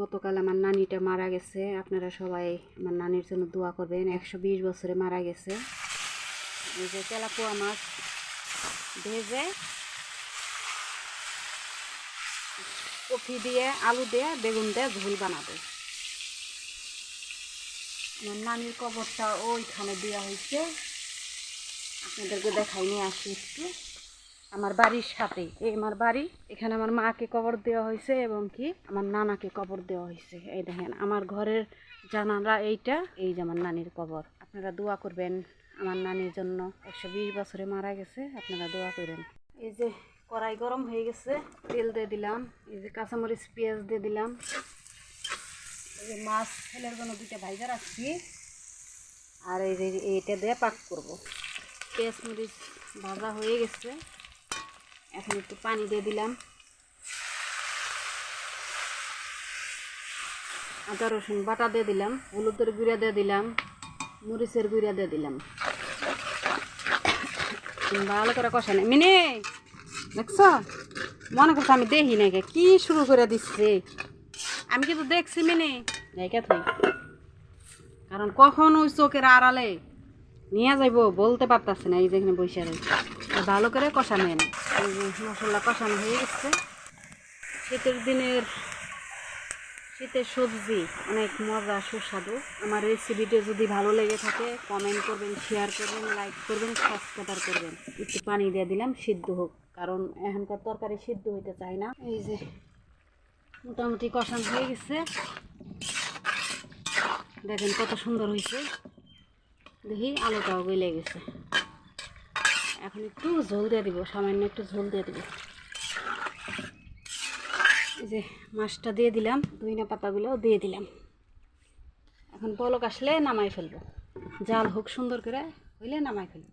গতকাল আমার নানিটা মারা গেছে। আপনারা সবাই আমার নানির জন্য দোয়া করবেন। একশো বিশ বছরে মারা গেছে। এই যে তেলাপোয়া মাছ ভেজে কফি দিয়ে, আলু দিয়ে, বেগুন দিয়ে ঝোল বানাবে। আমার নানির কবরটা ওইখানে দেওয়া হয়েছে। আপনাদেরকে দেখাই, নিয়ে আসি একটু। আমার বাড়ির সাথে। এই আমার বাড়ি, এখানে আমার মাকে কবর দেওয়া হয়েছে এবং কি আমার নানাকে কবর দেওয়া হয়েছে। এই দেখেন, আমার ঘরের জানালা এইটা, এই যে আমার নানির কবর। আপনারা দোয়া করবেন আমার নানির জন্য। একশো বিশ বছরে মারা গেছে, আপনারা দোয়া করবেন। এই যে কড়াই গরম হয়ে গেছে, তেল দিয়ে দিলাম। এই যে কাঁচামরিচ, পেঁয়াজ দিয়ে দিলাম। এই যে মাছ ছেলের জন্য দুইটা ভাইজা রাখছি। আর এই যে এইটা দিয়ে পাক করব। পেঁয়াজ মরিচ ভাজা হয়ে গেছে। এখন একটু পানি দিয়ে দিলাম। আদা, রসুন বাটা দিয়ে দিলাম, হলুদের গুঁড়া দিয়ে দিলাম, মরিচের গুঁড়া দিয়ে দিলাম। ভালো করে কষা নেই মিনে, দেখছ? মনে করছ আমি দেখি নাকি? কি শুরু করে দিচ্ছে? আমি কিন্তু দেখছি, মিনে। জায়গা তুই কারণ কখন ওই চোখের আড়ালে নিয়ে যাইব, বলতে পারতাছে না, এই যেখানে বসে ভালো করে কষানো এনে মশলা কষানো হয়ে গেছে। শীতের দিনের শীতের সবজি অনেক মজা, সুস্বাদু। আমার রেসিপিটা যদি ভালো লেগে থাকে কমেন্ট করবেন শেয়ার করবেন লাইক করবেন সাবস্ক্রাইবার করবেন। একটু পানি দিয়ে দিলাম, সিদ্ধ হোক। কারণ এখনকার তরকারি সিদ্ধ হইতে চায় না। এই যে মোটামুটি কষানো হয়ে গেছে। দেখেন কত সুন্দর হয়েছে দেখি আলুটাও গলে গেছে। এখন একটু ঝোল দিয়ে দিব, সামান্য একটু ঝোল দিয়ে দিব। এই যে মাছটা দিয়ে দিলাম দুইনা পাতাগুলো দিয়ে দিলাম। এখন পলক আসলে নামাই ফেলব। জাল হোক সুন্দর করে হইলে নামাই ফেলব।